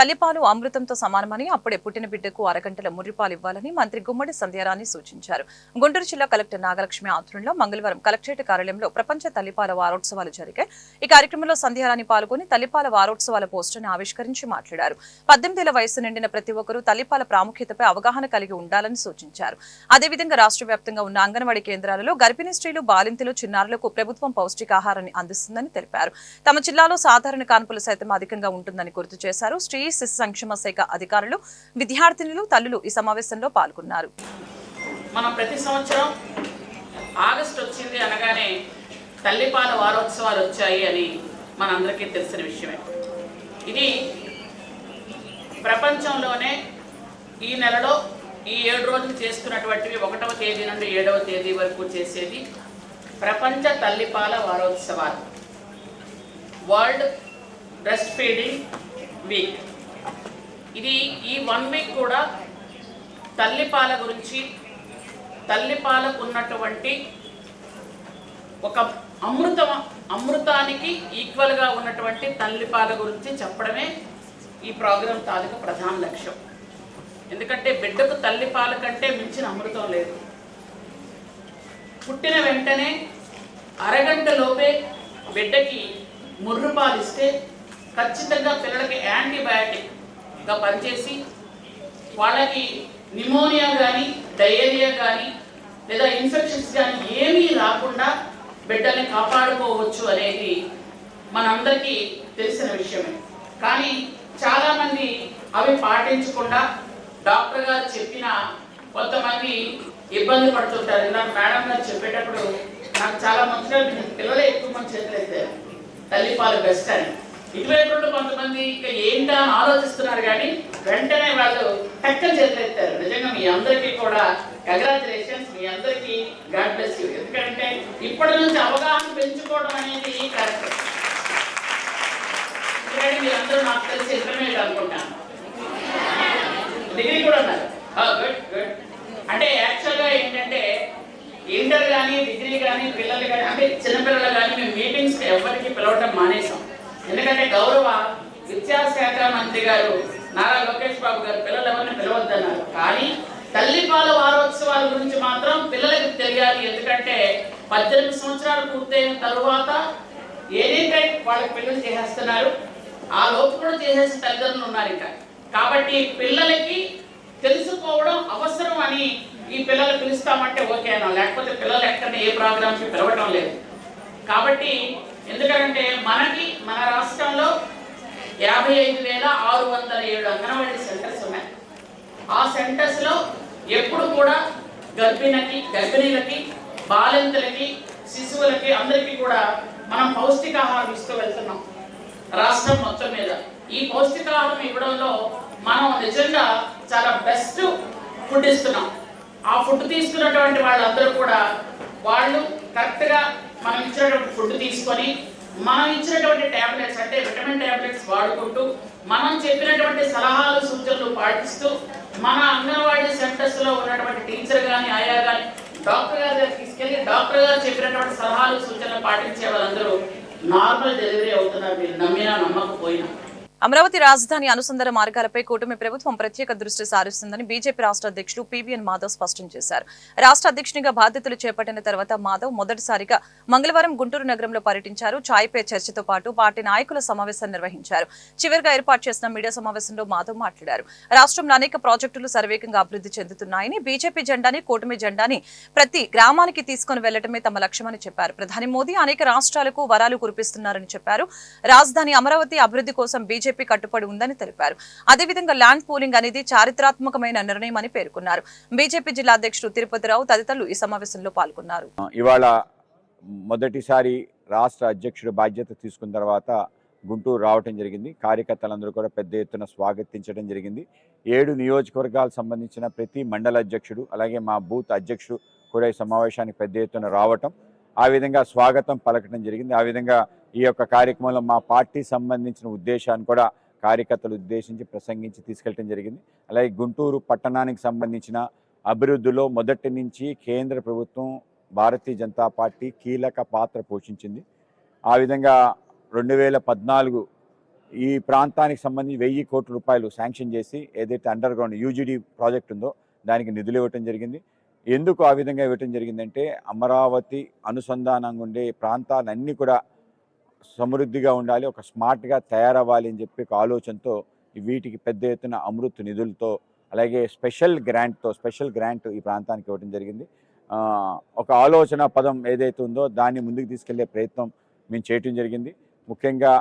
తల్లిపాలు అమృతంతో సమానమని అప్పుడే పుట్టిన బిడ్డకు అరగంటల ముర్రిపాలు ఇవ్వాలని మంత్రి గుమ్మడి సంధ్యారాణి సూచించారు. గుంటూరు జిల్లా కలెక్టర్ నాగలక్ష్మి ఆధ్వర్యంలో మంగళవారం కలెక్టరేట్ కార్యాలయంలో ప్రపంచ తల్లిపాల వారోత్సవాలు జరిగాయి. ఈ కార్యక్రమంలో సంధ్యారాణి పాల్గొని తల్లిపాల వారోత్సవాల పోస్టర్ను ఆవిష్కరించి మాట్లాడారు. పద్దెనిమిదేళ్ళ వయసు నిండిన ప్రతి ఒక్కరూ తల్లిపాల ప్రాముఖ్యతపై అవగాహన కలిగి ఉండాలని సూచించారు. అదేవిధంగా రాష్ట్ర వ్యాప్తంగా ఉన్న అంగన్వాడీ కేంద్రాలలో గర్భిణీ స్త్రీలు బాలింతలు చిన్నారులకు ప్రభుత్వం పౌష్టికాహారాన్ని అందిస్తుందని తెలిపారు. తమ జిల్లాలో సాధారణ కాన్పులు సైతం అధికంగా ఉంటుందని గుర్తు చేశారు. స్త్రీ శిశు సంక్షేమ శాఖ అధికారులు విద్యార్థినులు తల్లులు ఈ సమావేశంలో పాల్గొన్నారు. మనం ప్రతి సంవత్సరం ఆగస్ట్ వచ్చింది అనగానే తల్లిపాల వారోత్సవాలు వచ్చాయి అని మనందరికీ తెలిసిన విషయమే. ఇది ప్రపంచంలోనే ఈ నెలలో ఈ ఏడు రోజులు చేసుకున్నటువంటివి ఒకటవ తేదీ నుండి ఏడవ తేదీ వరకు చేసేది ప్రపంచ తల్లిపాల వారోత్సవాలు. వరల్డ్ బ్రెస్ట్ ఫీడింగ్ వీక్ ఇది ఈ వన్ వీక్ కూడా తల్లిపాల గురించి తల్లిపాలకు ఉన్నటువంటి ఒక అమృత అమృతానికి ఈక్వల్గా ఉన్నటువంటి తల్లిపాల గురించి చెప్పడమే ఈ ప్రోగ్రాం తాలూకు ప్రధాన లక్ష్యం. ఎందుకంటే బిడ్డకు తల్లిపాల కంటే మించిన అమృతం లేదు. పుట్టిన వెంటనే అరగంటలోపే బిడ్డకి ముర్రుపాలిస్తే ఖచ్చితంగా పిల్లలకి యాంటీబయాటిక్ గా పనిచేసి వాళ్ళకి నిమోనియా కానీ డయేరియా కానీ లేదా ఇన్ఫెక్షన్స్ కానీ ఏమీ రాకుండా బిడ్డల్ని కాపాడుకోవచ్చు అనేది మనందరికీ తెలిసిన విషయమే. కానీ చాలామంది అవి పాటించకుండా డాక్టర్ గారు చెప్పిన కొంతమంది ఇబ్బంది పడుతుంటారు. ఇందాక మేడం గారు చెప్పేటప్పుడు నాకు చాలా మంచిగా పిల్లలే ఎక్కువ మంది చేతులు తల్లిపాలు బెస్ట్ అని. ఇటువైపు కొంతమంది ఇంకా ఏంటా అని ఆలోచిస్తున్నారు కానీ వెంటనే వాళ్ళు టక్కన చేతులెత్తారు నిజంగా మీ అందరికీ కూడా కంగ్రాచులేషన్స్ మీ అందరికీ గాడ్ బ్లెస్ యూ ఎందుకంటే ఇప్పటి నుంచి అవగాహన పెంచుకోవడం అనేది కరెక్ట్ ఎందుకంటే మీరు అందరూ నాకు తెలిసి ఇంటర్మీడియట్ అనుకుంటాను. డిగ్రీ కూడా ఉన్నారు. గుడ్ గుడ్ అంటే యాక్చువల్గా ఏంటంటే ఇంటర్ కానీ డిగ్రీ కానీ పిల్లలు కానీ అంటే చిన్నపిల్లలు కానీ మేము మీటింగ్స్కి ఎవరికి పిలవటం మానేసాం. ఎందుకంటే గౌరవ విద్యాశాఖ మంత్రి గారు నారా లోకేష్ బాబు గారు పిల్లలు ఎవరిని పిలవద్దన్నారు. కానీ తల్లిపాల వారోత్సవాల గురించి మాత్రం పిల్లలకు తెలియాలి. ఎందుకంటే పద్దెనిమిది సంవత్సరాలు పూర్తయిన తరువాత ఏదైతే వాళ్ళకి పిల్లలు చేసేస్తున్నారు ఆ లోపు కూడా చేసేసిన తల్లిదండ్రులు ఉన్నారు ఇంకా. కాబట్టి పిల్లలకి తెలుసుకోవడం అవసరం అని ఈ పిల్లలు పిలుస్తామంటే ఓకేనా లేకపోతే పిల్లలు ఎక్కడ ఏ ప్రోగ్రామ్స్ పిలవటం లేదు. కాబట్టి ఎందుకంటే మనకి మన రాష్ట్రంలో యాభై ఐదు వేల ఆరు వందల ఏడు అంగన్వాడీ సెంటర్స్ ఉన్నాయి. ఆ సెంటర్స్లో ఎప్పుడు కూడా గర్భిణకి గర్భిణీలకి బాలింతలకి శిశువులకి అందరికీ కూడా మనం పౌష్టికాహారం ఇస్తూ వెళ్తున్నాం రాష్ట్రం మొత్తం మీద. ఈ పౌష్టికాహారం ఇవ్వడంలో మనం నిజంగా చాలా బెస్ట్ ఫుడ్ ఇస్తున్నాం. ఆ ఫుడ్ తీసుకున్నటువంటి వాళ్ళందరూ కూడా వాళ్ళు కరెక్ట్గా మనం ఇచ్చినటువంటి ఫుడ్ తీసుకొని మనం ఇచ్చినటువంటి ట్యాబ్లెట్స్ అంటే విటమిన్ ట్యాబ్లెట్స్ వాడుకుంటూ మనం చెప్పినటువంటి సలహాలు సూచనలు పాటిస్తూ మన అంగన్వాడీ సెంటర్స్లో ఉన్నటువంటి టీచర్ కానీ ఆయా కానీ డాక్టర్ గారి దగ్గరికి తీసుకెళ్ళి డాక్టర్ గారు చెప్పినటువంటి సలహాలు సూచనలు పాటించే వాళ్ళందరూ నార్మల్ డెలివరీ అవుతున్నారు. మీరు నమ్మినా నమ్మకపోయినా. అమరావతి రాజధాని అనుసంధాన మార్గాలపై కూటమి ప్రభుత్వం ప్రత్యేక దృష్టి సారిస్తుందని బీజేపీ రాష్ట్ర అధ్యక్షుడు పీవీఎన్ మాధవ్ స్పష్టం చేశారు. రాష్ట్ర అధ్యక్షునిగా బాధ్యతలు చేపట్టిన తర్వాత మాధవ్ మొదటిసారిగా మంగళవారం గుంటూరు నగరంలో పర్యటించారు. ఛాయ్పే చర్చతో పాటు పార్టీ నాయకుల సమావేశం నిర్వహించారు. చివరిగా ఏర్పాటు చేసిన మీడియా సమావేశంలో మాధవ్ మాట్లాడారు. రాష్ట్రంలో అనేక ప్రాజెక్టులు సర్వేకంగా అభివృద్ధి చెందుతున్నాయని బీజేపీ జెండాని కూటమి జెండాని ప్రతి గ్రామానికి తీసుకుని వెళ్ళటమే తమ లక్ష్యమని చెప్పారు. ప్రధాని మోదీ అనేక రాష్ట్రాలకు వరాలు కురిపిస్తున్నారని చెప్పారు. రాజధాని అమరావతి అభివృద్ధి కోసం బీజేపీ కట్టుబడి ఉందని తెలిపారు. అదేవిధంగా ల్యాండ్ పూలింగ్ అనేది చారిత్రాత్మకమైన నిర్ణయం అని పేర్కొన్నారు. బీజేపీ జిల్లా అధ్యక్షుడు తిరుపతిరావు తదితరులు ఈ సమావేశంలో పాల్గొన్నారు. ఇవాళ మొదటిసారి రాష్ట్ర అధ్యక్షుడు బాధ్యత తీసుకున్న తర్వాత గుంటూరు రావటం జరిగింది. కార్యకర్తలందరూ కూడా పెద్ద ఎత్తున స్వాగతించడం జరిగింది. ఏడు నియోజకవర్గాలకు సంబంధించిన ప్రతి మండల అధ్యక్షుడు అలాగే మా బూత్ అధ్యక్షుడు కూడా ఈ సమావేశానికి పెద్ద ఎత్తున రావటం ఆ విధంగా స్వాగతం పలకడం జరిగింది. ఆ విధంగా ఈ యొక్క కార్యక్రమంలో మా పార్టీ సంబంధించిన ఉద్దేశాన్ని కూడా కార్యకర్తలు ఉద్దేశించి ప్రసంగించి తీసుకెళ్ళటం జరిగింది. అలాగే గుంటూరు పట్టణానికి సంబంధించిన అభివృద్ధిలో మొదటి నుంచి కేంద్ర ప్రభుత్వం భారతీయ జనతా పార్టీ కీలక పాత్ర పోషించింది. ఆ విధంగా రెండు వేల పద్నాలుగు ఈ ప్రాంతానికి సంబంధించి వెయ్యి కోట్ల రూపాయలు శాంక్షన్ చేసి ఏదైతే అండర్ గ్రౌండ్ యూజీడీ ప్రాజెక్ట్ ఉందో దానికి నిధులు ఇవ్వటం జరిగింది. ఎందుకు ఆ విధంగా ఇవ్వటం జరిగిందంటే అమరావతి అనుసంధానంగా ఉండే ప్రాంతాలన్నీ కూడా సమృద్ధిగా ఉండాలి ఒక స్మార్ట్గా తయారవ్వాలి అని చెప్పి ఒక ఆలోచనతో వీటికి పెద్ద ఎత్తున అమృత్ నిధులతో అలాగే స్పెషల్ గ్రాంట్తో స్పెషల్ గ్రాంట్ ఈ ప్రాంతానికి ఇవ్వడం జరిగింది. ఒక ఆలోచన పదం ఏదైతే ఉందో దాన్ని ముందుకు తీసుకెళ్ళే ప్రయత్నం మేము చేయటం జరిగింది. ముఖ్యంగా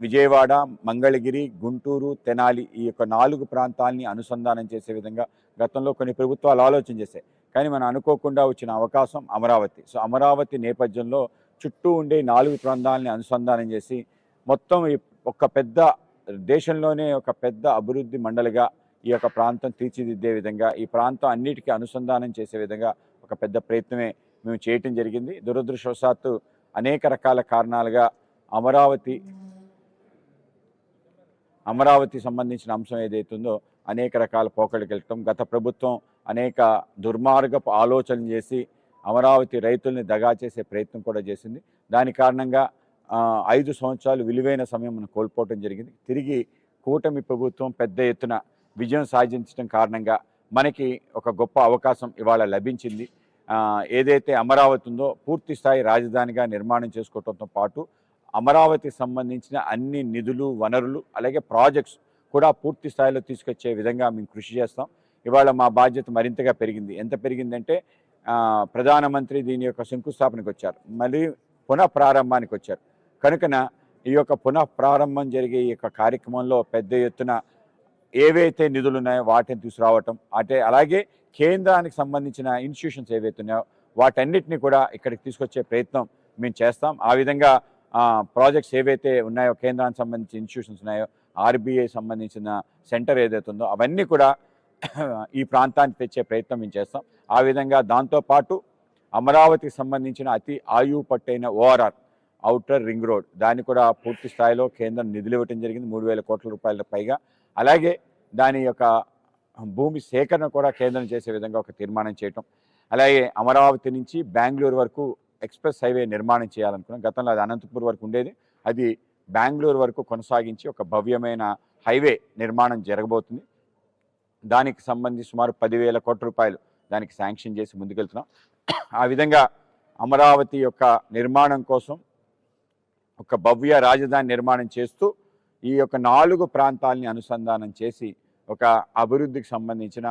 విజయవాడ మంగళగిరి గుంటూరు తెనాలి ఈ యొక్క నాలుగు ప్రాంతాలని అనుసంధానం చేసే విధంగా గతంలో కొన్ని ప్రభుత్వాలు ఆలోచన చేశాయి. కానీ మనం అనుకోకుండా వచ్చిన అవకాశం అమరావతి. సో అమరావతి నేపథ్యంలో చుట్టూ ఉండే నాలుగు ప్రాంతాలని అనుసంధానం చేసి మొత్తం ఒక పెద్ద దేశంలోనే ఒక పెద్ద అభివృద్ధి మండలిగా ఈ యొక్క ప్రాంతం తీర్చిదిద్దే విధంగా ఈ ప్రాంతం అన్నిటికీ అనుసంధానం చేసే విధంగా ఒక పెద్ద ప్రయత్నమే మేము చేయటం జరిగింది. దురదృష్టవశాత్తు అనేక రకాల కారణాలుగా అమరావతి అమరావతి సంబంధించిన అంశం ఏదైతుందో అనేక రకాల పోకడికి వెళ్ళటం గత ప్రభుత్వం అనేక దుర్మార్గపు ఆలోచనలు చేసి అమరావతి రైతుల్ని దగా చేసే ప్రయత్నం కూడా చేసింది. దాని కారణంగా ఐదు సంవత్సరాలు విలువైన సమయం మనం కోల్పోవటం జరిగింది. తిరిగి కూటమి ప్రభుత్వం పెద్ద ఎత్తున విజయం సాధించడం కారణంగా మనకి ఒక గొప్ప అవకాశం ఇవాళ లభించింది. ఏదైతే అమరావతి ఉందో పూర్తి స్థాయి రాజధానిగా నిర్మాణం చేసుకోవడంతో పాటు అమరావతికి సంబంధించిన అన్ని నిధులు వనరులు అలాగే ప్రాజెక్ట్స్ కూడా పూర్తి స్థాయిలో తీసుకొచ్చే విధంగా మేము కృషి చేస్తాం. ఇవాళ మా బాధ్యత మరింతగా పెరిగింది. ఎంత పెరిగిందంటే ప్రధానమంత్రి దీని యొక్క శంకుస్థాపనకు వచ్చారు. మళ్ళీ పునః ప్రారంభానికి వచ్చారు. కనుకన ఈ యొక్క పునః ప్రారంభం జరిగే ఈ యొక్క కార్యక్రమంలో పెద్ద ఎత్తున ఏవైతే నిధులు ఉన్నాయో వాటిని తీసుకురావటం అంటే అలాగే కేంద్రానికి సంబంధించిన ఇన్స్టిట్యూషన్స్ ఏవైతే ఉన్నాయో వాటన్నిటిని కూడా ఇక్కడికి తీసుకొచ్చే ప్రయత్నం మేము చేస్తాం. ఆ విధంగా ప్రాజెక్ట్స్ ఏవైతే ఉన్నాయో కేంద్రానికి సంబంధించిన ఇన్స్టిట్యూషన్స్ ఉన్నాయో ఆర్బీఐ సంబంధించిన సెంటర్ ఏదైతే ఉందో అవన్నీ కూడా ఈ ప్రాంతానికి తెచ్చే ప్రయత్నం మేము చేస్తాం. ఆ విధంగా దాంతోపాటు అమరావతికి సంబంధించిన అతి ఆయువు పట్టైన ఓఆర్ఆర్ అవుటర్ రింగ్ రోడ్ దాన్ని కూడా పూర్తి స్థాయిలో కేంద్రం నిధులు ఇవ్వటం జరిగింది. మూడు వేల కోట్ల రూపాయల పైగా. అలాగే దాని యొక్క భూమి సేకరణ కూడా కేంద్రం చేసే విధంగా ఒక తీర్మానం చేయటం. అలాగే అమరావతి నుంచి బెంగళూరు వరకు ఎక్స్ప్రెస్ హైవే నిర్మాణం చేయాలనుకున్నాం. గతంలో అది అనంతపూర్ వరకు ఉండేది. అది బెంగళూరు వరకు కొనసాగించి ఒక భవ్యమైన హైవే నిర్మాణం జరగబోతుంది. దానికి సంబంధించి సుమారు పదివేల కోట్ల రూపాయలు దానికి శాంక్షన్ చేసి ముందుకెళ్తున్నాం. ఆ విధంగా అమరావతి యొక్క నిర్మాణం కోసం ఒక భవ్య రాజధాని నిర్మాణం చేస్తూ ఈ యొక్క నాలుగు ప్రాంతాలని అనుసంధానం చేసి ఒక అభివృద్ధికి సంబంధించిన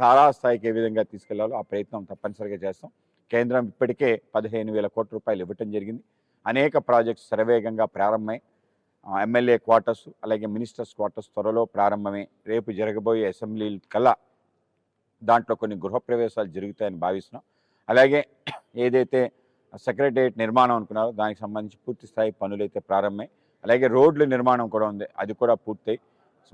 తారాస్థాయికి ఏ విధంగా తీసుకెళ్ళాలో ఆ ప్రయత్నం తప్పనిసరిగా చేస్తాం. కేంద్రం ఇప్పటికే పదిహేను వేల కోట్ల రూపాయలు ఇవ్వటం జరిగింది. అనేక ప్రాజెక్ట్స్ శరవేగంగా ప్రారంభమై ఎమ్మెల్యే క్వార్టర్స్ అలాగే మినిస్టర్స్ క్వార్టర్స్ త్వరలో ప్రారంభమే. రేపు జరగబోయే అసెంబ్లీ కల్లా దాంట్లో కొన్ని గృహప్రవేశాలు జరుగుతాయని భావిస్తున్నాం. అలాగే ఏదైతే సెక్రటరియట్ నిర్మాణం అనుకున్నారో దానికి సంబంధించి పూర్తి స్థాయి పనులైతే ప్రారంభమై. అలాగే రోడ్ల నిర్మాణం కూడా ఉంది. అది కూడా పూర్తయి.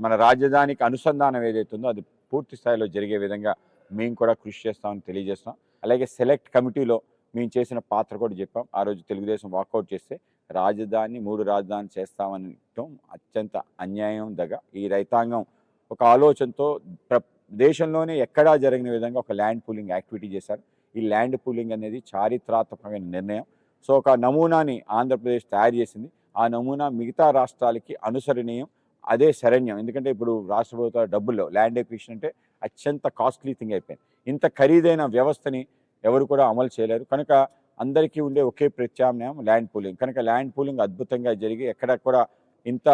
మన రాజధానికి అనుసంధానం ఏదైతే ఉందో అది పూర్తి స్థాయిలో జరిగే విధంగా మేము కూడా కృషి చేస్తామని తెలియజేస్తాం అలాగే సెలెక్ట్ కమిటీలో మేము చేసిన పాత్ర కూడా చెప్పాం. ఆ రోజు తెలుగుదేశం వాకౌట్ చేస్తే రాజధాని మూడు రాజధాని చేస్తామనటం అత్యంత అన్యాయం దగ. ఈ రైతాంగం ఒక ఆలోచనతో ప్ర దేశంలోనే ఎక్కడా జరిగిన విధంగా ఒక ల్యాండ్ పూలింగ్ యాక్టివిటీ చేశారు. ఈ ల్యాండ్ పూలింగ్ అనేది చారిత్రాత్మకమైన నిర్ణయం. సో ఒక నమూనాని ఆంధ్రప్రదేశ్ తయారు చేసింది. ఆ నమూనా మిగతా రాష్ట్రాలకి అనుసరణీయం అదే శరణ్యం. ఎందుకంటే ఇప్పుడు రాష్ట్ర ప్రభుత్వ డబ్బుల్లో ల్యాండ్ ఎక్విషన్ అంటే అత్యంత కాస్ట్లీ థింగ్ అయిపోయింది. ఇంత ఖరీదైన వ్యవస్థని ఎవరు కూడా అమలు చేయలేరు. కనుక అందరికీ ఉండే ఒకే ప్రత్యామ్నాయం ల్యాండ్ పూలింగ్. కనుక ల్యాండ్ పూలింగ్ అద్భుతంగా జరిగి ఎక్కడ కూడా ఇంత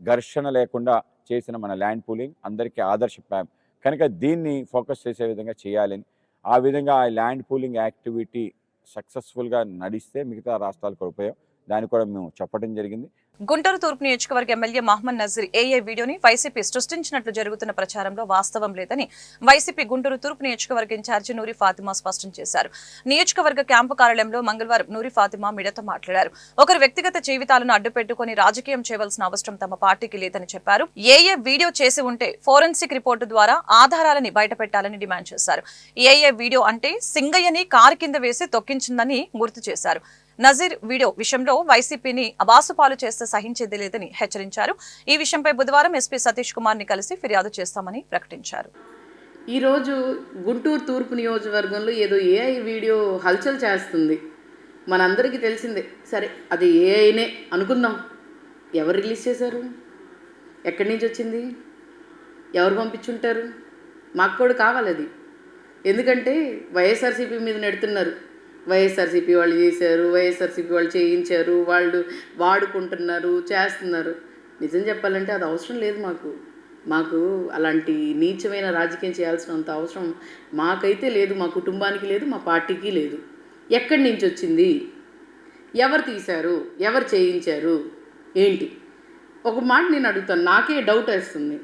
ఘర్షణ లేకుండా చేసిన మన ల్యాండ్ పూలింగ్ అందరికీ ఆదర్శప్రాయం కనుక దీన్ని ఫోకస్ చేసే విధంగా చేయాలని ఆ విధంగా ఆ ల్యాండ్ పూలింగ్ యాక్టివిటీ సక్సెస్ఫుల్గా నడిస్తే మిగతా రాష్ట్రాలకు ఉపయోగం. దాన్ని కూడా మేము చెప్పడం జరిగింది. గుంటూరు తూర్పు నియోజకవర్గ ఎమ్మెల్యే మహమ్మద్ నజీర్ ఏఏ వీడియోని వైసీపీ సృష్టించినట్లు జరుగుతున్న ప్రచారంలో వాస్తవం లేదని వైసీపీ గుంటూరు తూర్పు నియోజకవర్గ ఇన్ఛార్జి నూరి ఫాతిమా స్పష్టం చేశారు. నియోజకవర్గ క్యాంపు కార్యాలయంలో మంగళవారం నూరి ఫాతిమా మీడియాతో మాట్లాడారు. ఒకరి వ్యక్తిగత జీవితాలను అడ్డుపెట్టుకుని రాజకీయం చేయవలసిన అవసరం తమ పార్టీకి లేదని చెప్పారు. ఏఏ వీడియో చేసి ఉంటే ఫోరెన్సిక్ రిపోర్టు ద్వారా ఆధారాలని బయటపెట్టాలని డిమాండ్ చేశారు. ఏఏ వీడియో అంటే సింగయ్యని కారు కింద వేసి తొక్కించిందని గుర్తు చేశారు. నజీర్ వీడియో విషయంలో వైసీపీని అబాసుపాలు చేస్తే సహించేది లేదని హెచ్చరించారు. ఈ విషయంపై బుధవారం ఎస్పీ సతీష్ కుమార్ని కలిసి ఫిర్యాదు చేస్తామని ప్రకటించారు. ఈరోజు గుంటూరు తూర్పు నియోజకవర్గంలో ఏదో ఏఐ వీడియో హల్చల్ చేస్తుంది. మనందరికీ తెలిసిందే. సరే అది ఏఐనే అనుకుందాం. ఎవరు రిలీజ్ చేశారు? ఎక్కడి నుంచి వచ్చింది? ఎవరు పంపించుంటారు? మాకు కూడా కావాలి అది. ఎందుకంటే వైఎస్ఆర్సీపీ మీద నెడుతున్నారు. వైఎస్ఆర్సీపీ వాళ్ళు చేశారు వైఎస్ఆర్సీపీ వాళ్ళు చేయించారు వాళ్ళు వాడుకుంటున్నారు చేస్తున్నారు. నిజం చెప్పాలంటే అది అవసరం లేదు మాకు. మాకు అలాంటి నీచమైన రాజకీయం చేయాల్సినంత అవసరం మాకైతే లేదు మా కుటుంబానికి లేదు మా పార్టీకి లేదు. ఎక్కడి నుంచి వచ్చింది? ఎవరు తీశారు? ఎవరు చేయించారు? ఏంటి? ఒక మాట నేను అడుగుతాను. నాకే డౌట్ వేస్తుంది.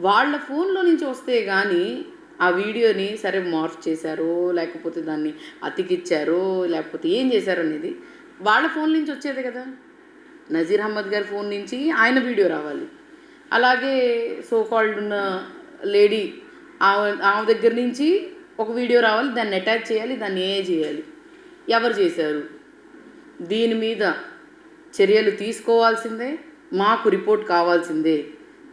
వాళ్ళ ఫోన్లో నుంచి వస్తే కానీ ఆ వీడియోని సరే మార్ఫ్ చేశారో లేకపోతే దాన్ని అతికిచ్చారో లేకపోతే ఏం చేశారో అనేది వాళ్ళ ఫోన్ నుంచి వచ్చేది కదా. నజీర్ అహ్మద్ గారి ఫోన్ నుంచి ఆయన వీడియో రావాలి. అలాగే సో కాల్డ్ ఉన్న లేడీ ఆమె ఆమె దగ్గర నుంచి ఒక వీడియో రావాలి దాన్ని అటాచ్ చేయాలి దాన్ని ఏ చేయాలి. ఎవరు చేశారు? దీని మీద చర్యలు తీసుకోవాల్సిందే మాకు రిపోర్ట్ కావాల్సిందే.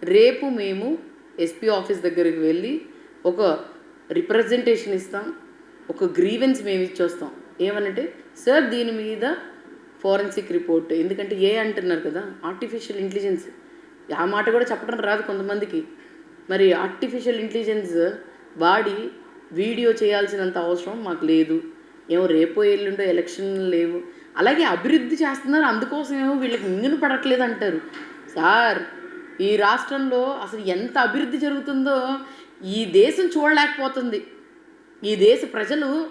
రేపు మేము ఎస్పీ ఆఫీస్ దగ్గరికి వెళ్ళి ఒక రిప్రజెంటేషన్ ఇస్తాం ఒక గ్రీవెన్స్ మేము ఇచ్చొస్తాం. ఏమనంటే సార్ దీని మీద ఫోరెన్సిక్ రిపోర్ట్ ఎందుకంటే ఏ అంటున్నారు కదా ఆర్టిఫిషియల్ ఇంటెలిజెన్స్ ఆ మాట కూడా చెప్పడం రాదు కొంతమందికి. మరి ఆర్టిఫిషియల్ ఇంటెలిజెన్స్ వాడి వీడియో చేయాల్సినంత అవసరం మాకు లేదు. ఏమో రేపో ఎల్లుండో ఎలక్షన్ లేవు. అలాగే అభివృద్ధి చేస్తున్నారు అందుకోసం ఏమో వీళ్ళకి మింగును పడట్లేదు అంటారు. సార్ ఈ రాష్ట్రంలో అసలు ఎంత అభివృద్ధి జరుగుతుందో ఈ దేశం చూడలేకపోతుంది. ఈ దేశ ప్రజలు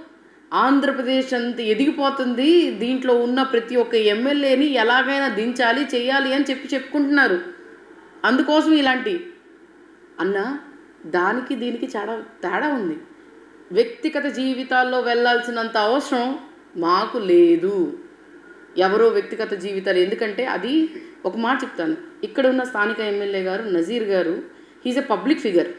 ఆంధ్రప్రదేశ్ అంత ఎదిగిపోతుంది. దీంట్లో ఉన్న ప్రతి ఒక్క ఎమ్మెల్యేని ఎలాగైనా దించాలి చేయాలి అని చెప్పి చెప్పుకుంటున్నారు. అందుకోసం ఇలాంటి అన్న దానికి దీనికి చాలా తేడా ఉంది. వ్యక్తిగత జీవితాల్లో వెళ్ళాల్సినంత అవసరం మాకు లేదు. ఎవరో వ్యక్తిగత జీవితాలు ఎందుకంటే అది ఒక మాట చెప్తాను. ఇక్కడ ఉన్న స్థానిక ఎమ్మెల్యే గారు Nazeer garu he's a public figure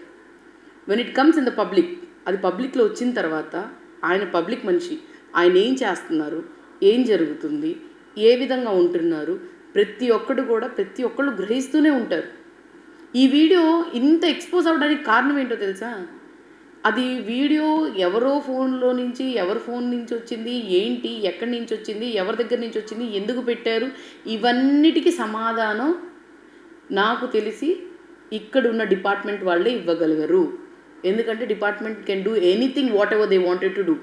when it comes in the public అది పబ్లిక్లో వచ్చిన తర్వాత ఆయన పబ్లిక్ మనిషి ఆయన ఏం చేస్తున్నారు? ఏం జరుగుతుంది? ఏ విధంగా ఉంటున్నారు? ప్రతి ఒక్కడు కూడా ప్రతి ఒక్కళ్ళు గ్రహిస్తూనే ఉంటారు. ఈ వీడియో ఇంత ఎక్స్పోజ్ అవ్వడానికి కారణం ఏంటో తెలుసా? అది వీడియో ఎవరో ఫోన్లో నుంచి ఎవరి ఫోన్ నుంచి వచ్చింది ఏంటి ఎక్కడి నుంచి వచ్చింది ఎవరి దగ్గర నుంచి వచ్చింది ఎందుకు పెట్టారు? ఇవన్నిటికీ సమాధానం నాకు తెలిసి ఇక్కడ ఉన్న డిపార్ట్మెంట్ వాళ్ళే ఇవ్వగలగరు ఎందుకంటే department can do anything whatever they wanted to do.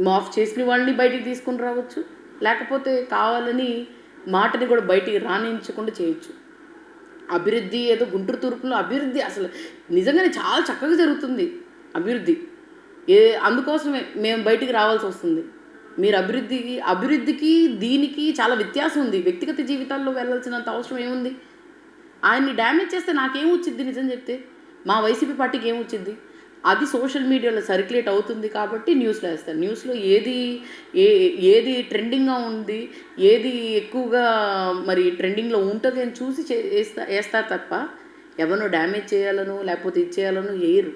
మాఫ్ చేసిన వాళ్ళని బయటికి తీసుకుని రావచ్చు. లేకపోతే కావాలని మాటని కూడా బయటికి రాణించకుండా చేయొచ్చు. అభివృద్ధి ఏదో గుంటూరు తూర్పులో అభివృద్ధి అసలు నిజంగానే చాలా చక్కగా జరుగుతుంది అభివృద్ధి. ఏ అందుకోసమే మేము బయటికి రావాల్సి వస్తుంది. మీరు అభివృద్ధికి అభివృద్ధికి దీనికి చాలా వ్యత్యాసం ఉంది. వ్యక్తిగత జీవితాల్లో వెళ్ళాల్సినంత అవసరం ఏముంది? ఆయన్ని డ్యామేజ్ చేస్తే నాకేం వచ్చింది నిజం చెప్తే? మా వైసీపీ పార్టీకి ఏం వచ్చింది? అది సోషల్ మీడియాలో సర్క్యులేట్ అవుతుంది కాబట్టి న్యూస్లో వేస్తారు. న్యూస్లో ఏది ఏ ఏది ట్రెండింగ్గా ఉంది ఏది ఎక్కువగా మరి ట్రెండింగ్లో ఉంటుంది అని చూసి చేస్తా వేస్తా వేస్తారు తప్ప ఎవరినో డ్యామేజ్ చేయాలనో లేకపోతే ఇది చేయాలనో వేయరు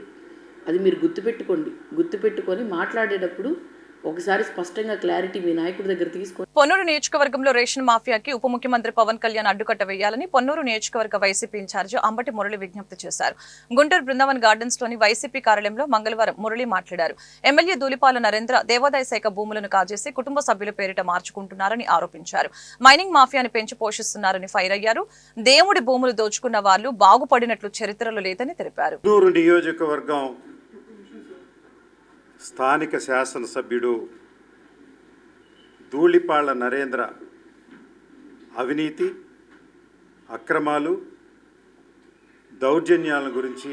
అది మీరు గుర్తుపెట్టుకోండి. గుర్తుపెట్టుకొని మాట్లాడేటప్పుడు ఒకసారి స్పష్టంగా క్లారిటీ మీ నాయకుడి దగ్గర తీసుకొని పొన్నూరు నియోజకవర్గంలో రేషన్ మాఫియాకి ఉప ముఖ్యమంత్రి పవన్ కళ్యాణ్ అడ్డుకట్ట వేయాలని పొన్నూరు నియోజకవర్గ వైసీపీ ఇన్ఛార్జి అంబటి మురళి విజ్ఞప్తి చేశారు. గుంటూరు బృందావన్ గార్డెన్స్లోని వైసీపీ కార్యాలయంలో మంగళవారం మురళి మాట్లాడారు. ఎమ్మెల్యే దూలిపాల నరేంద్ర దేవాదాయ శాఖ భూములను కాజేసి కుటుంబ సభ్యుల పేరిట మార్చుకుంటున్నారని ఆరోపించారు. మైనింగ్ మాఫియాని పెంచి పోషిస్తున్నారని ఫైర్ అయ్యారు. దేవుడి భూములు దోచుకున్న వాళ్ళు బాగుపడినట్లు చరిత్రలో లేదని తెలిపారు. నియోజకవర్గం స్థానిక శాసనసభ్యుడు ధూళిపాళ్ళ నరేంద్ర అవినీతి అక్రమాలు దౌర్జన్యాల గురించి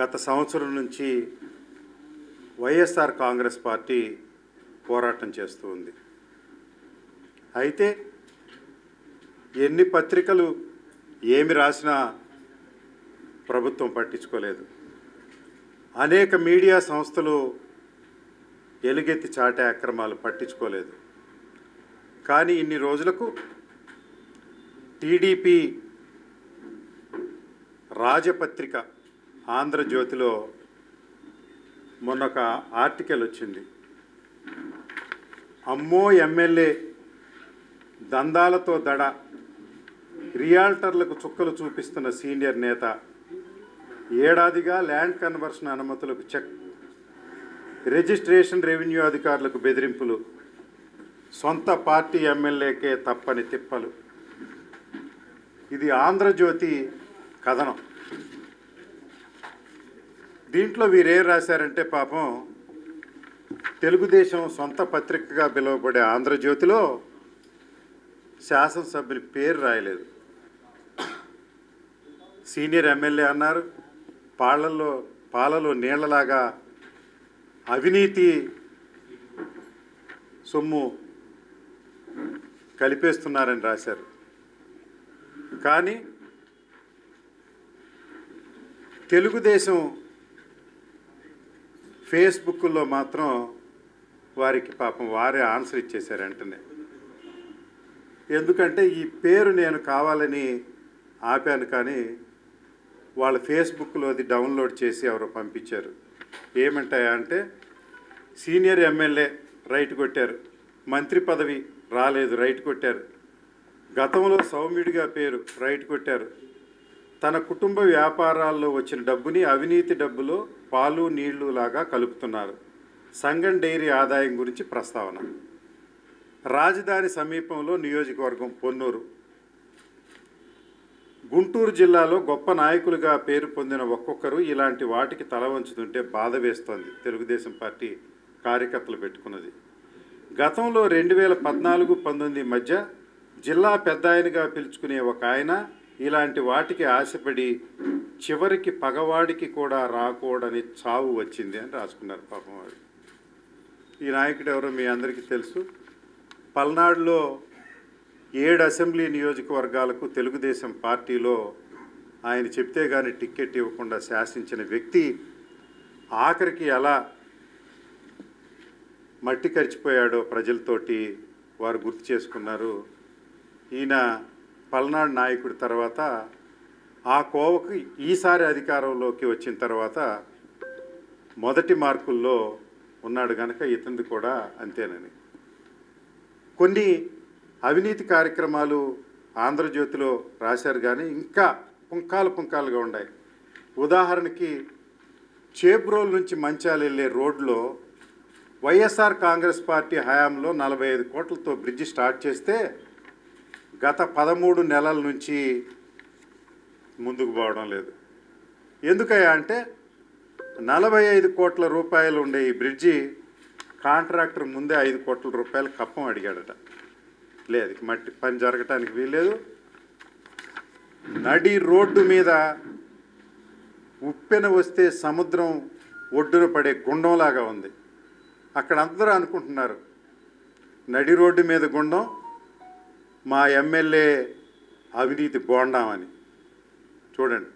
గత సంవత్సరం నుంచి వైఎస్ఆర్ కాంగ్రెస్ పార్టీ పోరాటం చేస్తూ ఉంది. అయితే ఎన్ని పత్రికలు ఏమి రాసినా ప్రభుత్వం పట్టించుకోలేదు. అనేక మీడియా సంస్థలు ఎలుగెత్తి చాటే అక్రమాలు పట్టించుకోలేదు. కానీ ఇన్ని రోజులకు టీడీపీ రాజపత్రిక ఆంధ్రజ్యోతిలో మొన్న ఒక ఆర్టికల్ వచ్చింది. అమ్మో ఎమ్మెల్యే దందాలతో దడ రియాల్టర్లకు చుక్కలు చూపిస్తున్న సీనియర్ నేత ఏడాదిగా ల్యాండ్ కన్వర్షన్ అనుమతులకు చెక్. రిజిస్ట్రేషన్ రెవెన్యూ అధికారులకు బెదిరింపులు. సొంత పార్టీ ఎమ్మెల్యేకే తప్పని తిప్పలు. ఇది ఆంధ్రజ్యోతి కథనం. దీంట్లో వీరేం రాశారంటే పాపం తెలుగుదేశం సొంత పత్రికగా పిలువబడే ఆంధ్రజ్యోతిలో శాసనసభ్యుని పేరు రాయలేదు. సీనియర్ ఎమ్మెల్యే అన్నారు. పాలల్లో పాలలో నీళ్ళలాగా అవినీతి సొమ్ము కలిపేస్తున్నారని రాశారు. కానీ తెలుగుదేశం ఫేస్బుక్లో మాత్రం వారికి పాపం వారే ఆన్సర్ ఇచ్చేశారు వెంటనే. ఎందుకంటే ఈ పేరు నేను కావాలని ఆపాను కానీ వాళ్ళ ఫేస్బుక్లో అది డౌన్లోడ్ చేసి ఎవరో పంపించారు. ఏమంటాయా అంటే సీనియర్ ఎమ్మెల్యే రైట్ కొట్టారు. మంత్రి పదవి రాలేదు రైట్ కొట్టారు. గతంలో సౌమ్యుడిగా పేరు రైట్ కొట్టారు. తన కుటుంబ వ్యాపారాల్లో వచ్చిన డబ్బుని అవినీతి డబ్బులో పాలు నీళ్ళు లాగా కలుపుతున్నారు. సంగం డైరీ ఆదాయం గురించి ప్రస్తావన. రాజధాని సమీపంలో నియోజకవర్గం పొన్నూరు. గుంటూరు జిల్లాలో గొప్ప నాయకులుగా పేరు పొందిన ఒక్కొక్కరు ఇలాంటి వాటికి తల వంచుతుంటే బాధ వేస్తోంది. తెలుగుదేశం పార్టీ కార్యకర్తలు పెట్టుకున్నది. గతంలో రెండు వేల పద్నాలుగు పంతొమ్మిది మధ్య జిల్లా పెద్ద ఆయనగా పిలుచుకునే ఒక ఆయన ఇలాంటి వాటికి ఆశపడి చివరికి పగవాడికి కూడా రాకూడని చావు వచ్చింది అని రాసుకున్నారు పాపం వారు ఈ నాయకుడు ఎవరో మీ అందరికీ తెలుసు. పల్నాడులో ఏడు అసెంబ్లీ నియోజకవర్గాలకు తెలుగుదేశం పార్టీలో ఆయన చెప్తే కానీ టిక్కెట్ ఇవ్వకుండా శాసించిన వ్యక్తి ఆఖరికి ఎలా మట్టి కరిచిపోయాడో ప్రజలతోటి వారు గుర్తు చేసుకున్నారు. ఈయన పల్నాడు నాయకుడి తర్వాత ఆ కోవకు ఈసారి అధికారంలోకి వచ్చిన తర్వాత మొదటి మార్కుల్లో ఉన్నాడు కనుక ఇతనిది కూడా అంతేనని. కొన్ని అవినీతి కార్యక్రమాలు ఆంధ్రజ్యోతిలో రాశారు కానీ ఇంకా పుంకాలు పుంకాలుగా ఉన్నాయి. ఉదాహరణకి చేబ్రోల్ నుంచి మంచాలు వెళ్ళే రోడ్లో వైఎస్ఆర్ కాంగ్రెస్ పార్టీ హయాంలో నలభై ఐదు కోట్లతో బ్రిడ్జి స్టార్ట్ చేస్తే గత పదమూడు నెలల నుంచి ముందుకు పోవడం లేదు. ఎందుకయ్యా అంటే నలభై ఐదు కోట్ల రూపాయలు ఉండే ఈ బ్రిడ్జి కాంట్రాక్టర్ ముందే ఐదు కోట్ల రూపాయలు కప్పం అడిగాడట. లేదు మట్టి పని జరగటానికి వీల్లేదు. నడి రోడ్డు మీద ఉప్పెన వస్తే సముద్రం ఒడ్డున పడే గుండంలాగా ఉంది. అక్కడ అందరూ అనుకుంటున్నారు నడి రోడ్డు మీద గుండం మా ఎమ్మెల్యే అవినీతి బోండామని. చూడండి.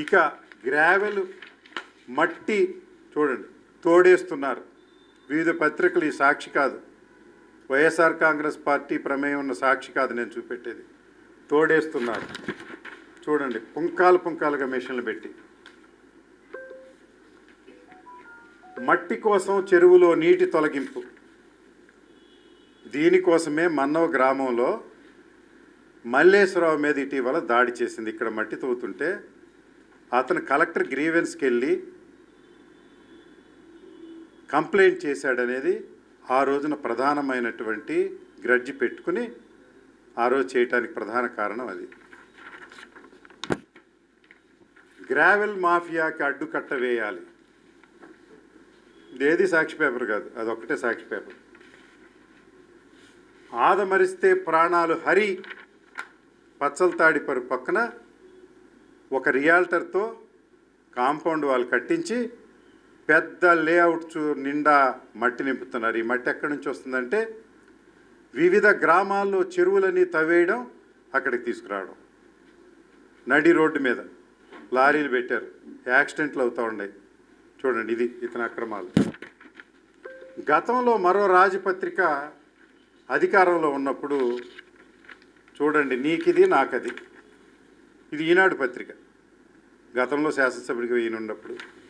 ఇక గ్రావెల్ మట్టి చూడండి తోడేస్తున్నారు. వివిధ పత్రికలు ఈ సాక్షి కాదు. వైఎస్ఆర్ కాంగ్రెస్ పార్టీ ప్రమేయం ఉన్న సాక్షి కాదు నేను చూపెట్టేది. తోడేస్తున్నారు. చూడండి పుంకాలు పుంకాలుగా మిషన్లు పెట్టి. మట్టి కోసం చెరువులో నీటి తొలగింపు. దీనికోసమే మన్నవ గ్రామంలో మల్లేశ్వరరావు మీద ఇటీవల దాడి చేసింది. ఇక్కడ మట్టి తవ్వుతుంటే అతను కలెక్టర్ గ్రీవెన్స్కి వెళ్ళి కంప్లైంట్ చేశాడనేది ఆ రోజున ప్రధానమైనటువంటి గ్రడ్జి పెట్టుకుని ఆ రోజు చేయటానికి ప్రధాన కారణం అది. గ్రావెల్ మాఫియాకి అడ్డుకట్ట వేయాలి. ఇదేది సాక్షి పేపర్ కాదు అదొక్కటే సాక్షి పేపర్. ఆదమరిస్తే ప్రాణాలు హరి పచ్చలతాడిపరు పక్కన ఒక రియాల్టర్తో కాంపౌండ్ వాళ్ళు కట్టించి పెద్ద లేఅవుట్ నిండా మట్టి నింపుతున్నారు. ఈ మట్టి ఎక్కడి నుంచి వస్తుందంటే వివిధ గ్రామాల్లో చెరువులని తవ్వేయడం అక్కడికి తీసుకురావడం. నడి రోడ్డు మీద లారీలు పెట్టారు. యాక్సిడెంట్లు అవుతూ ఉన్నాయి. చూడండి ఇది ఇతని అక్రమాలు. గతంలో మరో రాజపత్రిక అధికారంలో ఉన్నప్పుడు చూడండి నీకిది నాకది. ఇది ఈనాడు పత్రిక. గతంలో శాసనసభ్యుడిగా ఈయన ఉన్నప్పుడు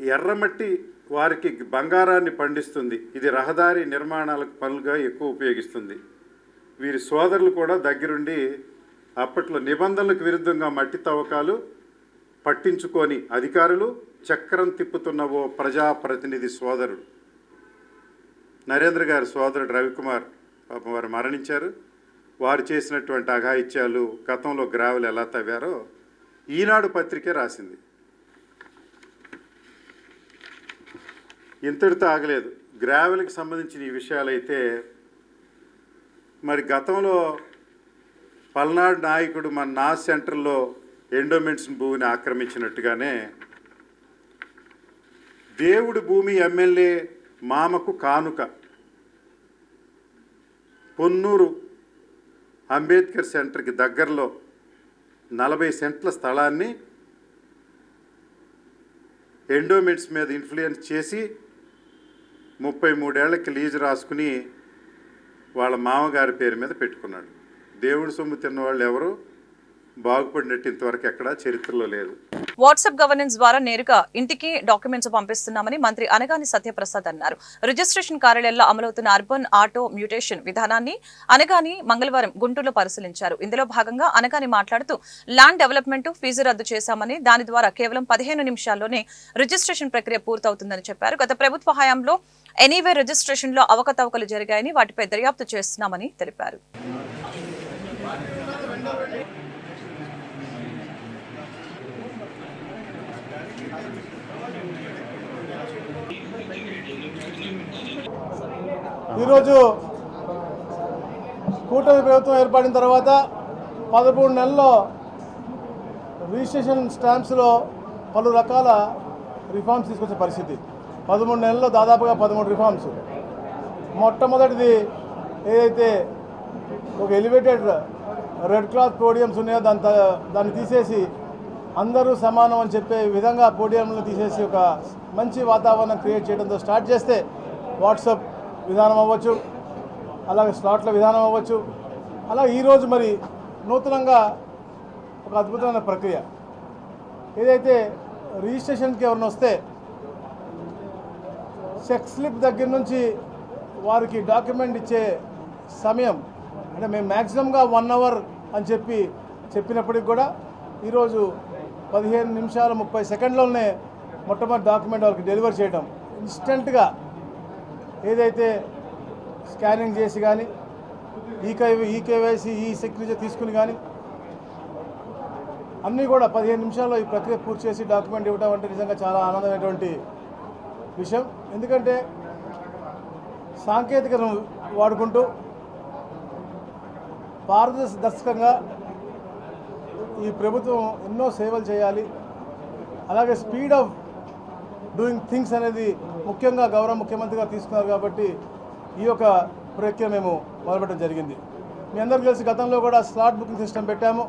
ఎర్రమట్టి వారికి బంగారాన్ని పండిస్తుంది. ఇది రహదారి నిర్మాణాలకు పనులుగా ఎక్కువ ఉపయోగిస్తుంది. వీరి సోదరులు కూడా దగ్గరుండి అప్పట్లో నిబంధనలకు విరుద్ధంగా మట్టి తవ్వకాలు పట్టించుకొని అధికారులు చక్రం తిప్పుతున్న ఓ ప్రజాప్రతినిధి సోదరుడు. నరేంద్ర గారి సోదరుడు రవికుమార్ పాపం వారు మరణించారు. వారు చేసినటువంటి అఘాయిత్యాలు గతంలో గ్రావులు ఎలా తవ్వారో ఈనాడు పత్రికే రాసింది. ఇంతటితో ఆగలేదు. గ్రావెల్కి సంబంధించిన ఈ విషయాలైతే మరి గతంలో పల్నాడు నాయకుడు మన నా సెంటర్లో ఎండోమెంట్స్ భూమిని ఆక్రమించినట్టుగానే దేవుడి భూమి ఎమ్మెల్యే మామకు కానుక. పొన్నూరు అంబేద్కర్ సెంటర్కి దగ్గరలో నలభై సెంట్ల స్థలాన్ని ఎండోమెంట్స్ మీద ఇన్ఫ్లుయెన్స్ చేసి ముప్పై మూడేళ్ళకి లీజు రాసుకుని వాళ్ళ మామగారి పేరు మీద పెట్టుకున్నాడు. దేవుడి సొమ్ము తిన్నవాళ్ళు ఎవరు? బాగుపడినట్టు ఇంతవరకు ఎక్కడా చరిత్రలో లేదు. వాట్సాప్ గవర్నెన్స్ ద్వారా నేరుగా ఇంటికి డాక్యుమెంట్స్ పంపిస్తున్నామని మంత్రి అనగాని సత్యప్రసాద్ అన్నారు. రిజిస్ట్రేషన్ కార్యాలయాల్లో అమలవుతున్న అర్బన్ ఆటో మ్యూటేషన్ విధానాన్ని అనగాని మంగళవారం గుంటూరులో పరిశీలించారు. ఇందులో భాగంగా అనగాని మాట్లాడుతూ ల్యాండ్ డెవలప్మెంట్ ఫీజు రద్దు చేశామని దాని ద్వారా కేవలం పదిహేను నిమిషాల్లోనే రిజిస్ట్రేషన్ ప్రక్రియ పూర్తవుతుందని చెప్పారు. గత ప్రభుత్వ హయాంలో ఎనీవే రిజిస్ట్రేషన్లో అవకతవకలు జరిగాయని వాటిపై దర్యాప్తు చేస్తున్నామని తెలిపారు. ఈరోజు కూటమి ప్రభుత్వం ఏర్పడిన తర్వాత పదమూడు నెలల్లో రిజిస్ట్రేషన్ స్టాంప్స్లో పలు రకాల రిఫార్మ్స్ తీసుకొచ్చే పరిస్థితి. పదమూడు నెలల్లో దాదాపుగా పదమూడు రిఫార్మ్స్ మొట్టమొదటిది ఏదైతే ఒక ఎలివేటెడ్ రెడ్ క్లాత్ పోడియంస్ ఉన్నాయో దాని దాన్ని తీసేసి అందరూ సమానం అని చెప్పే విధంగా పోడియంలు తీసేసి ఒక మంచి వాతావరణం క్రియేట్ చేయడంతో స్టార్ట్ చేస్తే వాట్సాప్ విధానం అవ్వచ్చు అలాగే స్లాట్ల విధానం అవ్వచ్చు. అలా ఈరోజు మరి నూతనంగా ఒక అద్భుతమైన ప్రక్రియ. ఏదైతే రిజిస్ట్రేషన్కి ఎవరిని వస్తే చెక్ స్లిప్ దగ్గర నుంచి వారికి డాక్యుమెంట్ ఇచ్చే సమయం అంటే మేము మ్యాక్సిమంగా వన్ అవర్ అని చెప్పి చెప్పినప్పటికి కూడా ఈరోజు పదిహేను నిమిషాలు ముప్పై సెకండ్లోనే మొట్టమొదటి డాక్యుమెంట్ వాళ్ళకి డెలివర్ చేయడం ఇన్స్టెంట్గా ఏదైతే స్కానింగ్ చేసి కానీ ఈకే ఈకేవైసీ ఈ సెక్యూరిటీ తీసుకుని కానీ అన్నీ కూడా పదిహేను నిమిషాల్లో ఈ ప్రక్రియ పూర్తి చేసి డాక్యుమెంట్ ఇవ్వడం అంటే నిజంగా చాలా ఆనందమైనటువంటి విషయం. ఎందుకంటే సాంకేతికతను వాడుకుంటూ పారదర్శకంగా ఈ ప్రభుత్వం ఎన్నో సేవలు చేయాలి. అలాగే స్పీడ్ ఆఫ్ డూయింగ్ థింగ్స్ అనేది ముఖ్యంగా గౌరవ ముఖ్యమంత్రిగా తీసుకున్నారు కాబట్టి ఈ యొక్క ప్రక్రియ మేము మొదలుపెట్టడం జరిగింది. మీ అందరికీ కలిసి గతంలో కూడా స్లాట్ బుకింగ్ సిస్టమ్ పెట్టాము.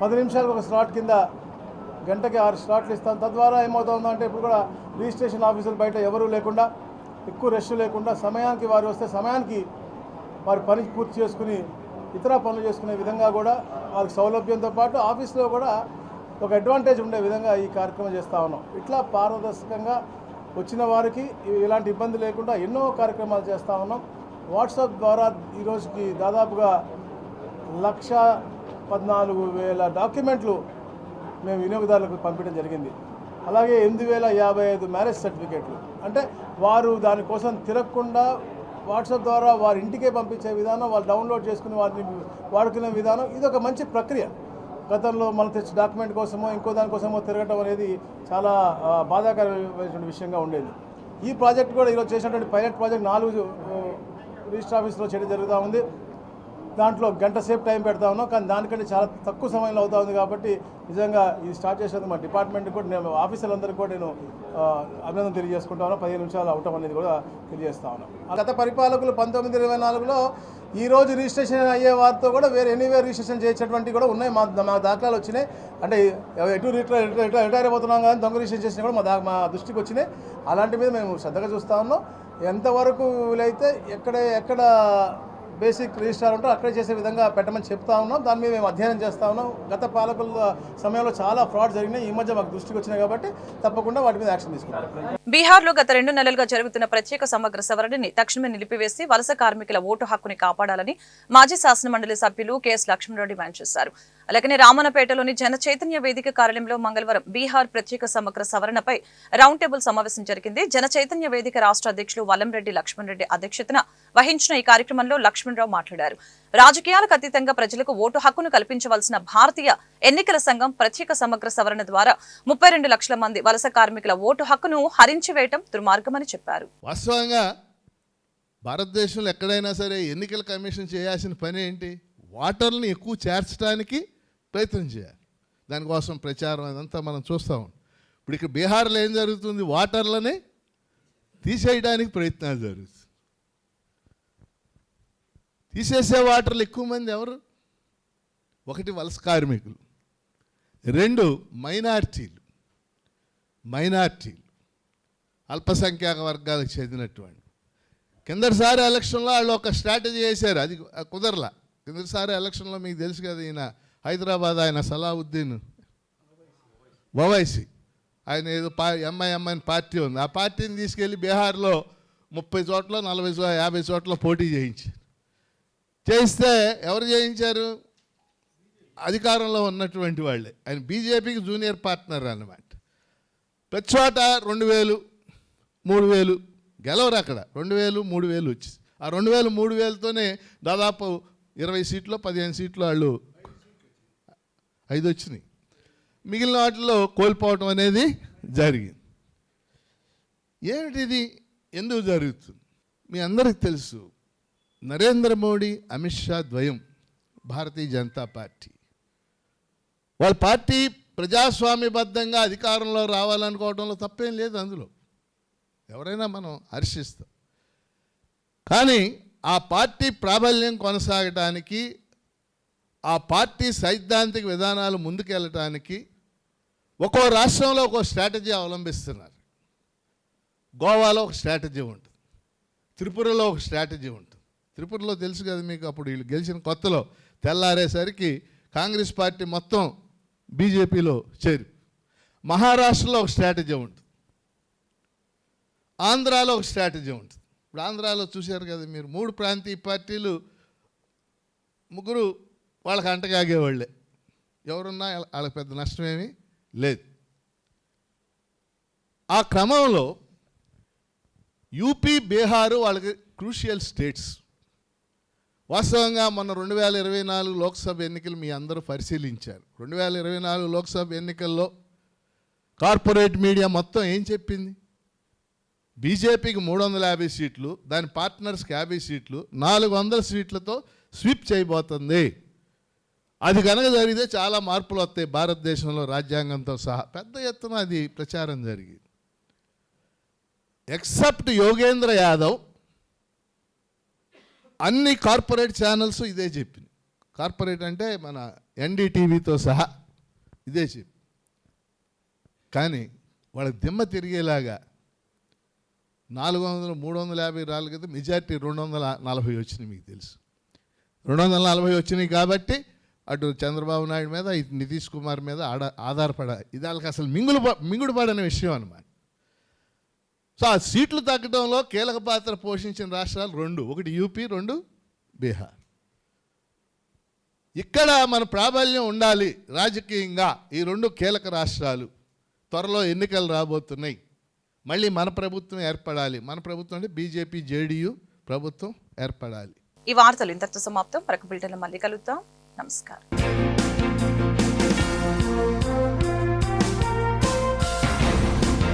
పది నిమిషాలకు ఒక స్లాట్ కింద గంటకి ఆరు స్లాట్లు ఇస్తాం. తద్వారా ఏమవుతుందంటే ఇప్పుడు కూడా రిజిస్ట్రేషన్ ఆఫీసులు బయట ఎవరూ లేకుండా ఎక్కువ రష్ లేకుండా సమయానికి వారు వస్తే సమయానికి వారి పని పూర్తి చేసుకుని ఇతర పనులు చేసుకునే విధంగా కూడా వారికి సౌలభ్యంతో పాటు ఆఫీస్లో కూడా ఒక అడ్వాంటేజ్ ఉండే విధంగా ఈ కార్యక్రమం చేస్తూ ఉన్నాం. ఇట్లా పారదర్శకంగా వచ్చిన వారికి ఇలాంటి ఇబ్బంది లేకుండా ఎన్నో కార్యక్రమాలు చేస్తూ ఉన్నాం. వాట్సాప్ ద్వారా ఈరోజుకి దాదాపుగా లక్ష పద్నాలుగు వేల డాక్యుమెంట్లు మేము వినియోగదారులకు పంపించడం జరిగింది. అలాగే ఎనిమిది వేల యాభై ఐదు మ్యారేజ్ సర్టిఫికేట్లు. అంటే వారు దానికోసం తిరగకుండా వాట్సాప్ ద్వారా వారి ఇంటికే పంపించే విధానం వాళ్ళు డౌన్లోడ్ చేసుకుని వారిని వాడుకునే విధానం ఇది ఒక మంచి ప్రక్రియ. గతంలో మనం తెచ్చి డాక్యుమెంట్ కోసమో ఇంకో దానికోసమో తిరగటం అనేది చాలా బాధాకరమైన బాధాకరమైనటువంటి విషయంగా ఉండేది. ఈ ప్రాజెక్ట్ కూడా ఈరోజు చేసినటువంటి పైలట్ ప్రాజెక్ట్ నాలుగు రిజిస్టర్ ఆఫీస్లో చేయడం జరుగుతూ ఉంది. దాంట్లో గంట సేపు టైం పెడతా ఉన్నాం కానీ దానికంటే చాలా తక్కువ సమయంలో అవుతా ఉంది కాబట్టి నిజంగా ఇది స్టార్ట్ చేసేందుకు మా డిపార్ట్మెంట్ కూడా నేను ఆఫీసర్లందరికీ కూడా నేను అభినందన తెలియజేసుకుంటా ఉన్నాను. పదిహేను నిమిషాలు అవటం అనేది కూడా తెలియజేస్తా ఉన్నాం గత పరిపాలకులు పంతొమ్మిది ఇరవై నాలుగులో ఈ రోజు రిజిస్ట్రేషన్ అయ్యే వారితో కూడా వేరే ఎనీవేర్ రిజిస్ట్రేషన్ చేసేటువంటి కూడా ఉన్నాయి. మా మా దాఖలాలు వచ్చినాయి. అంటే ఎటు రిటైర్ రిటైర్ రిటైర్ అయిపోతున్నాం కానీ దొంగ రిజిస్ట్రేషన్ చేసినా కూడా మా దా మా దృష్టికి వచ్చినాయి. అలాంటి మీద మేము శ్రద్ధగా చూస్తూ ఉన్నాం. ఎంతవరకు వీలైతే ఎక్కడ ఎక్కడ బేసిక్ రిజిస్ట్రార్ ఉంటారు అక్కడే చేసే విధంగా పెట్టమని చెప్తా ఉన్నాం. దాని మీద మేము అధ్యయనం చేస్తా ఉన్నాం. గత పాలకుల సమయంలో చాలా ఫ్రాడ్ జరిగినాయి. ఈ మధ్య మాకు దృష్టికి వచ్చినాయి కాబట్టి తప్పకుండా వాటి మీద యాక్షన్ తీసుకుంటాం. బీహార్లో గత రెండు నెలలుగా జరుగుతున్న ప్రత్యేక సమగ్ర సవరణని తక్షణమే నిలిపివేసి వలస కార్మికుల ఓటు హక్కుని కాపాడాలని మాజీ శాసనమండలి సభ్యులు కెఎస్ లక్ష్మణరావు డిమాండ్ చేశారు. అలాగనే రామన్నపేటలోని జన చైతన్య వేదిక కార్యాలయంలో మంగళవారం బీహార్ ప్రత్యేక సమగ్ర సవరణపై రౌండ్ టేబుల్ సమావేశం జరిగింది. జన చైతన్య వేదిక రాష్ట్ర అధ్యక్షులు వల్లంరెడ్డి లక్ష్మణ్ రెడ్డి అధ్యక్షతన వహించిన ఈ కార్యక్రమంలో లక్ష్మణరావు మాట్లాడారు. రాజకీయాలకు అతీతంగా ప్రజలకు ఓటు హక్కును కల్పించవలసిన భారతీయ ఎన్నికల సంఘం ప్రత్యేక సమగ్ర సవరణ ద్వారా ముప్పై రెండు లక్షల మంది వలస కార్మికుల ఓటు హక్కును హరించి వేయటం దుర్మార్గమని చెప్పారు. వాస్తవంగా భారతదేశంలో ఎక్కడైనా సరే ఎన్నికల కమిషన్ చేయాల్సిన పని ఏంటి? ఓటర్ని ఎక్కువ చేర్చడానికి ప్రయత్నం చేయాలి. దానికోసం ప్రచారం అదంతా మనం చూస్తాం ఇప్పుడు ఇక్కడ బీహార్లో ఏం జరుగుతుంది? వాటర్లని తీసేయడానికి ప్రయత్నాలు జరుగుతుంది తీసేసే వాటర్లు ఎక్కువ మంది ఎవరు? ఒకటి వలస కార్మికులు. రెండు మైనార్టీలు. మైనార్టీలు. అల్పసంఖ్యాక వర్గాలకు చెందినటువంటి. కిందటిసారి ఎలక్షన్లో వాళ్ళు ఒక స్ట్రాటజీ వేశారు. అది కుదరలా. కిందటిసారి ఎలక్షన్లో మీకు తెలుసు కదా ఈయన హైదరాబాద్ ఆయన సలావుద్దీన్. ఓవైసీ. ఆయన ఏదో పా ఎంఐఎం అని పార్టీ ఉంది. ఆ పార్టీని తీసుకెళ్ళి బీహార్లో ముప్పై చోట్ల నలభై చో యాభై చోట్ల పోటీ చేయించారు. చేయిస్తే ఎవరు చేయించారు? అధికారంలో ఉన్నటువంటి వాళ్ళే. ఆయన బీజేపీకి జూనియర్ పార్ట్నర్ అన్నమాట. ప్రతి చోట రెండు వేలు మూడు వేలు గెలవరు అక్కడ. రెండు వేలు మూడు వేలు వచ్చి ఆ రెండు వేలు మూడు వేలతోనే దాదాపు ఇరవై సీట్లు పదిహేను సీట్లు వాళ్ళు ఐదు వచ్చినాయి మిగిలిన వాటిలో కోల్పోవటం అనేది జరిగింది. ఏమిటిది? ఎందుకు జరుగుతుంది? మీ అందరికి తెలుసు. నరేంద్ర మోడీ అమిత్ షా ద్వయం భారతీయ జనతా పార్టీ. వాళ్ళ పార్టీ ప్రజాస్వామ్యబద్ధంగా అధికారంలో రావాలనుకోవడంలో తప్పేం లేదు అందులో. ఎవరైనా మనం హర్షిస్తాం. కానీ ఆ పార్టీ ప్రాబల్యం కొనసాగటానికి ఆ పార్టీ సైద్ధాంతిక విధానాలు ముందుకెళ్ళటానికి ఒక్కో రాష్ట్రంలో ఒక్కో స్ట్రాటజీ అవలంబిస్తున్నారు. గోవాలో ఒక స్ట్రాటజీ ఉంటుంది. త్రిపురలో ఒక స్ట్రాటజీ ఉంటుంది. త్రిపురలో తెలుసు కదా మీకు అప్పుడు వీళ్ళు గెలిచిన కొత్తలో తెల్లారేసరికి కాంగ్రెస్ పార్టీ మొత్తం బీజేపీలో చేరు మహారాష్ట్రలో ఒక స్ట్రాటజీ ఉంటుంది. ఆంధ్రాలో ఒక స్ట్రాటజీ ఉంటుంది. ఇప్పుడు ఆంధ్రాలో చూశారు కదా మీరు మూడు ప్రాంతీయ పార్టీలు ముగ్గురు వాళ్ళకి అంటగాగేవాళ్ళే ఎవరున్నా వాళ్ళకి పెద్ద నష్టమేమీ లేదు. ఆ క్రమంలో యూపీ బీహారు వాళ్ళకి క్రూషియల్ స్టేట్స్. వాస్తవంగా మొన్న రెండు వేల ఇరవై నాలుగు లోక్సభ ఎన్నికలు మీ అందరూ పరిశీలించారు. రెండు వేల ఇరవై నాలుగు లోక్సభ ఎన్నికల్లో కార్పొరేట్ మీడియా మొత్తం ఏం చెప్పింది? బీజేపీకి మూడు వందల యాభై సీట్లు దాని పార్ట్నర్స్కి యాభై సీట్లు నాలుగు వందల సీట్లతో స్వీప్ చేయబోతుంది. అది కనుక జరిగితే చాలా మార్పులు వస్తాయి. భారతదేశంలో రాజ్యాంగంతో సహా పెద్ద ఎత్తున అది ప్రచారం జరిగింది. ఎక్సెప్ట్ యోగేంద్ర యాదవ్ అన్ని కార్పొరేట్ ఛానల్స్ ఇదే చెప్పింది. కార్పొరేట్ అంటే మన ఎన్డీటీవీతో సహా ఇదే చెప్పి కానీ వాళ్ళ దిమ్మ తిరిగేలాగా నాలుగు వందలు మూడు వందల యాభై రాళ్ళు కదా మెజార్టీ రెండు వందల నలభై వచ్చినాయి మీకు తెలుసు. రెండు వందల నలభై వచ్చినాయి కాబట్టి అటు చంద్రబాబు నాయుడు మీద ఇటు నితీష్ కుమార్ మీద ఆడ ఆధారపడ ఇది వాళ్ళకి అసలు మింగులు మింగుడుపాడనే విషయం అనమాట సో ఆ సీట్లు తగ్గడంలో కీలక పాత్ర పోషించిన రాష్ట్రాలు రెండు. ఒకటి యూపీ రెండు బీహార్. ఇక్కడ మన ప్రాబల్యం ఉండాలి రాజకీయంగా. ఈ రెండు కీలక రాష్ట్రాలు త్వరలో ఎన్నికలు రాబోతున్నాయి. మళ్ళీ మన ప్రభుత్వం ఏర్పడాలి. మన ప్రభుత్వం అంటే బీజేపీ జేడీయూ ప్రభుత్వం ఏర్పడాలి. ఈ వార్తలు ఇంతటితో సమాప్తం. మరొక బులెటిన్లో మళ్ళీ కలుద్దాం. ನಮಸ್ಕಾರ.